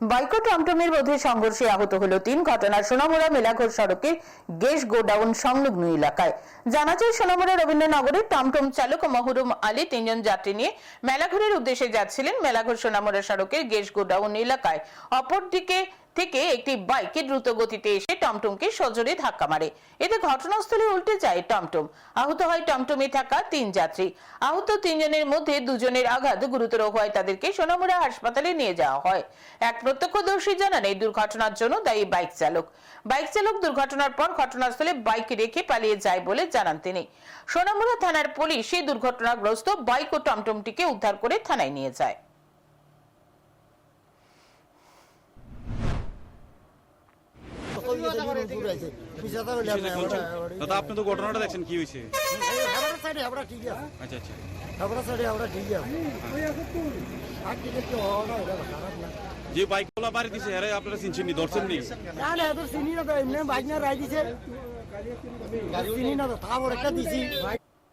Bike টমটমের মধ্যে সংঘর্ষে আহত হলো তিন ঘটনা সোনামুড়া মেলাঘর সড়কে গ্যাস গোডাউন সংলগ্ন এলাকায়। জানা যায়, সোনামুড়া রবীন্দ্রনগরের টমটম চালক মহরুম আলী তিনজন যাত্রী নিয়ে মেলাঘরের উদ্দেশ্যে যাচ্ছিলেন মেলাঘর সোনামুড়া সড়কের গ্যাস গোডাউন এলাকায়। অপরদিকে থেকে একটি বাইকে দ্রুত গতিতে এসে টমটমকে সজোরে ধাক্কা মারে। এতে ঘটনাস্থলে উল্টে যায় টমটম। আহত হয় টমটমে থাকা তিন যাত্রী। আহত তিনজনের মধ্যে দুজনের আঘাত গুরুতর হওয়ায় তাদেরকে সোনামুড়া হাসপাতালে নিয়ে যাওয়া হয়। এক প্রত্যক্ষদর্শী জানান, এই দুর্ঘটনার জন্য দায়ী বাইক চালক। বাইক চালক দুর্ঘটনার পর ঘটনাস্থলে বাইক রেখে পালিয়ে যায় বলে জানান তিনি। সোনামুড়া থানার পুলিশ এই দুর্ঘটনাগ্রস্ত বাইক ও টমটমটিকে উদ্ধার করে থানায় নিয়ে যায়। দাদা, আপনি তো ঘটনাটা দেখছেন, কি হয়েছে? আচ্ছা আচ্ছা। যে বাইকগুলা বাড়ি দিছে, আরে আপনারা চিনছেন নি, ধরছেন নি? না না এত চিনি না তো, এমনি বাইক না রাই দিছে। চিনি না তো তারপর একটা দিছি।